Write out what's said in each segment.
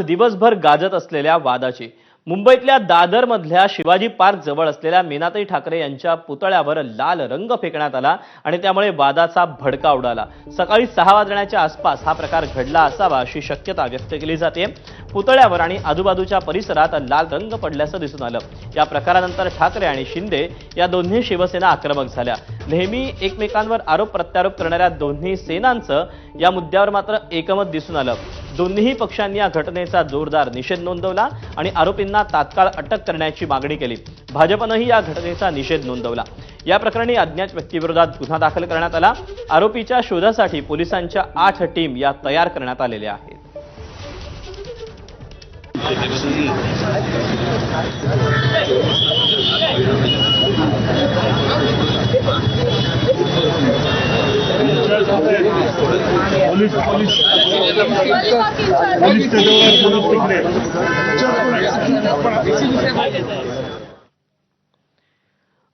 आज दिवसभर गाजत असलेल्या वादाची. मुंबईतल्या दादरमधल्या शिवाजी पार्क जवळ असलेल्या मीनाताई ठाकरे यांच्या पुतळ्यावर लाल रंग फेकण्यात आला आणि त्यामुळे वादाचा भडका उडाला. सकाळी सहा वाजण्याच्या आसपास हा प्रकार घडला असावा अशी शक्यता व्यक्त केली जाते. पुतळ्यावर आणि आजूबाजूच्या परिसरात लाल रंग पडल्याचं दिसून आलं. या प्रकारानंतर ठाकरे आणि शिंदे या दोन्ही शिवसेना आक्रमक झाल्या. नेहमी एकमेकांवर आरोप प्रत्यारोप करणाऱ्या दोन्ही सेनांचं या मुद्द्यावर मात्र एकमत दिसून आलं. दोन्ही पक्षांनी या घटनेचा जोरदार निषेध नोंदवला आणि आरोपींना तात्काळ अटक करण्याची मागणी केली. भाजपनंही या घटनेचा निषेध नोंदवला. या प्रकरणी अज्ञात व्यक्तीविरोधात गुन्हा दाखल करण्यात आला. आरोपीच्या शोधासाठी पोलिसांच्या आठ टीम या तयार करण्यात आलेल्या आहेत. पोलीस पोलीस पोलीस त्याच्यावर तिकडे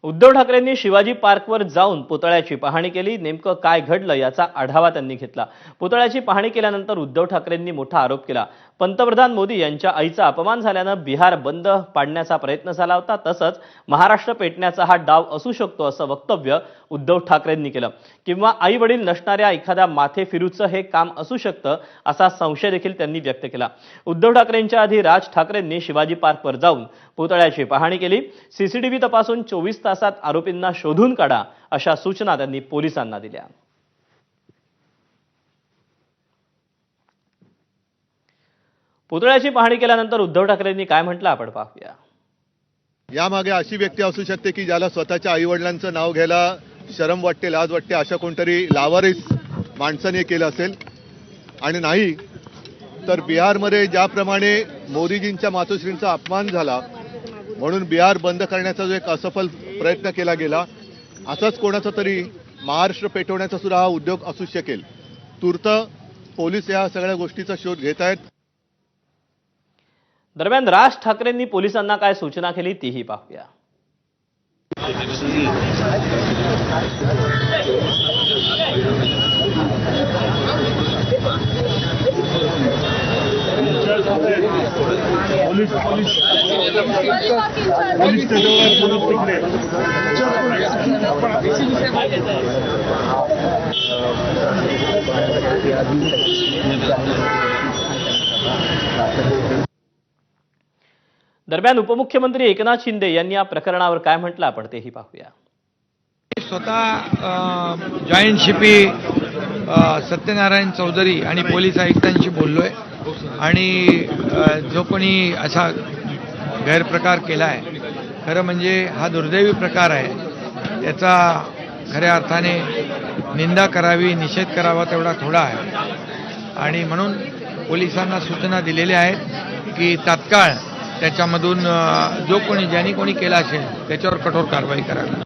उद्धव ठाकरेंनी शिवाजी पार्कवर जाऊन पुतळ्याची पाहणी केली. नेमकं काय घडलं याचा आढावा त्यांनी घेतला. पुतळ्याची पाहणी केल्यानंतर उद्धव ठाकरेंनी मोठा आरोप केला. पंतप्रधान मोदी यांच्या आईचा अपमान झाल्यानं बिहार बंद पाडण्याचा प्रयत्न झाला होता. तसंच महाराष्ट्र पेटण्याचा हा डाव असू शकतो असं वक्तव्य उद्धव ठाकरेंनी केलं. किंवा आई वडील नसणाऱ्या एखाद्या माथे फिरूचं हे काम असू शकतं असा संशय देखील त्यांनी व्यक्त केला. उद्धव ठाकरेंच्या आधी राज ठाकरेंनी शिवाजी पार्कवर जाऊन पुतळ्याची पाहणी केली. सीसीटीव्ही तपासून चोवीस तास तासात आरोपींना शोधून काढा अशा सूचना त्यांनी पोलिसांना दिल्या. पुतळ्याची पाहणी केल्यानंतर उद्धव ठाकरेंनी काय म्हटलं आपण पाहूया. यामागे अशी व्यक्ती असू शकते की ज्याला स्वतःच्या आईवडिलांचं नाव घ्यायला शरम वाटते लाज वाटते अशा कोणतरी लावारीस माणसाने केलं असेल. आणि नाही तर बिहारमध्ये ज्याप्रमाणे मोदीजींच्या मातोश्रींचा अपमान झाला म्हणून बिहार बंद करण्याचा जो एक असफल प्रयत्न केला गेला. असाच कोणाचा तरी महाराष्ट्र पेटवण्याचा सुद्धा हा उद्योग असू शकेल. तूर्त पोलीस या सगळ्या गोष्टीचा शोध घेत आहेत. दरम्यान राज ठाकरेंनी पोलिसांना काय सूचना केली तीही पाहूया. Police police. पोलीस त्याच्यावर दरम्यान उपमुख्यमंत्री एकनाथ शिंदे यांनी या प्रकरणावर काय म्हटलं आपण तेही पाहूया. स्वतः जॉईंट शिपी सत्यनारायण चौधरी आणि पोलीस आयुक्तांशी बोललोय. आणि जो कोणी असा गैरप्रकार केला आहे खरं म्हणजे हा दुर्दैवी प्रकार आहे. त्याचा खऱ्या अर्थाने निंदा करावी निषेध करावा तेवढा थोडा आहे. आणि म्हणून पोलिसांना सूचना दिलेल्या आहेत की तात्काळ त्याच्यामधून जो कोणी ज्यांनी कोणी केला असेल त्याच्यावर कठोर कारवाई करावी.